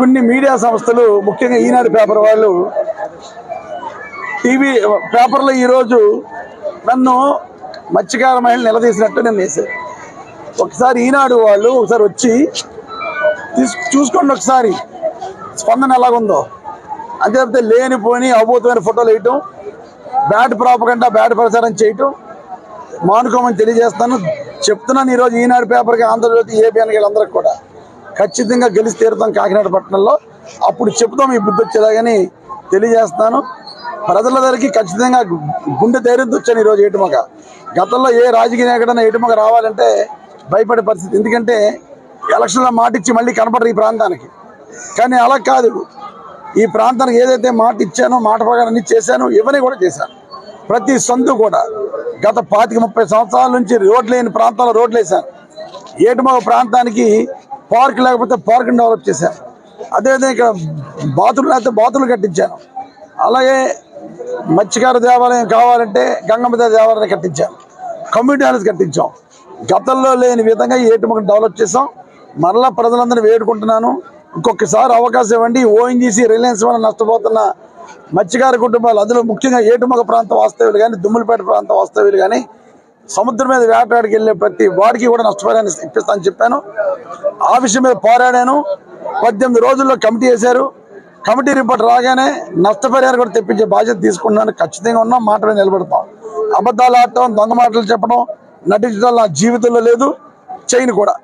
కొన్ని మీడియా సంస్థలు ముఖ్యంగా ఈనాడు పేపర్ వాళ్ళు టీవీ పేపర్లో ఈరోజు నన్ను మత్స్యకార మహిళ నిలదీసినట్టు నేను వేశారు ఒకసారి ఈనాడు వాళ్ళు ఒకసారి వచ్చి తీసు చూసుకోండి ఒకసారి స్పందన ఎలాగుందో. అంతే తప్పితే లేనిపోని అభూతమైన ఫోటోలు వేయటం బ్యాడ్ ప్రాపకంటా బ్యాడ్ ప్రచారం చేయటం మానుకోమని తెలియజేస్తాను. చెప్తున్నాను ఈరోజు ఈనాడు పేపర్కి ఆంధ్రజ్యోతి ఏబిఎన్ అందరికి కూడా. ఖచ్చితంగా గెలిచి తీరుతాం కాకినాడ పట్టణంలో. అప్పుడు చెప్తాం ఈ బుద్ధి వచ్చేలాగని తెలియజేస్తాను ప్రజల ఖచ్చితంగా గుండె ధైర్యంతో వచ్చాను ఈరోజు ఏటుమగ గతంలో ఏ రాజకీయ నాయకుడైనా ఏటుమగ రావాలంటే భయపడే పరిస్థితి. ఎందుకంటే ఎలక్షన్లో మాట ఇచ్చి మళ్ళీ కనపడరు ఈ ప్రాంతానికి. కానీ అలా కాదు. ఈ ప్రాంతానికి ఏదైతే మాట ఇచ్చానో మాట ప్రకారం అన్ని చేశానో ఇవన్నీ కూడా చేశాను. ప్రతి సందు కూడా గత పాతిక ముప్పై సంవత్సరాల నుంచి రోడ్లు లేని ప్రాంతాల్లో రోడ్లు వేశాను ఏటుమగ ప్రాంతానికి పార్క్ లేకపోతే పార్క్ డెవలప్ చేశాను అదేవిధంగా ఇక్కడ బాతులు లేకపోతే బాతులు కట్టించాను అలాగే మత్స్యకార దేవాలయం కావాలంటే గంగమ్మ దేవాలయం కట్టించాం. Community halls కట్టించాం. గతంలో లేని విధంగా ఈ డెవలప్ చేసాం మరలా ప్రజలందరినీ వేడుకుంటున్నాను. ఇంకొకసారి అవకాశం ఇవ్వండి. ఓఎన్జీసీ రిలయన్స్ వల్ల నష్టపోతున్న మత్స్యకార కుటుంబాలు అందులో ముఖ్యంగా ఏటుమగ ప్రాంత వాస్తవ్యులు కానీ దుమ్ములపేట ప్రాంత వాస్తవ్యులు కానీ సముద్రం మీద వేటాడికి వెళ్ళే ప్రతి వాడికి కూడా నష్టపరిహారం ఇప్పిస్తానని చెప్పాను. ఆ విషయం మీద పోరాడాను. పద్దెనిమిది రోజుల్లో కమిటీ వేశారు. కమిటీ రిపోర్ట్ రాగానే నష్టపరిహారం కూడా తెప్పించే బాధ్యత తీసుకున్నాను ఖచ్చితంగా ఉన్నాం. మాట మీద నిలబడతాం. అబద్ధాలు ఆడటం దొంగ మాటలు చెప్పడం నటించడం నా జీవితంలో లేదు. చేయను కూడా.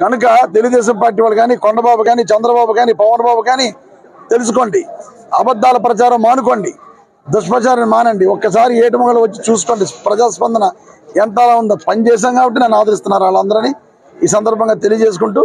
కనుక తెలుగుదేశం పార్టీ వాళ్ళు కానీ కొండబాబు కానీ చంద్రబాబు కానీ పవన్ బాబు కానీ తెలుసుకోండి. అబద్ధాల ప్రచారం మానుకోండి. దుష్ప్రచారం మానండి. ఒక్కసారి ఏటుమగలు వచ్చి చూసుకోండి. ప్రజాస్పందన ఎంత అలా ఉందో పని చేశాం కాబట్టి నన్ను ఆదరిస్తున్నారు వాళ్ళందరినీ ఈ సందర్భంగా తెలియజేసుకుంటూ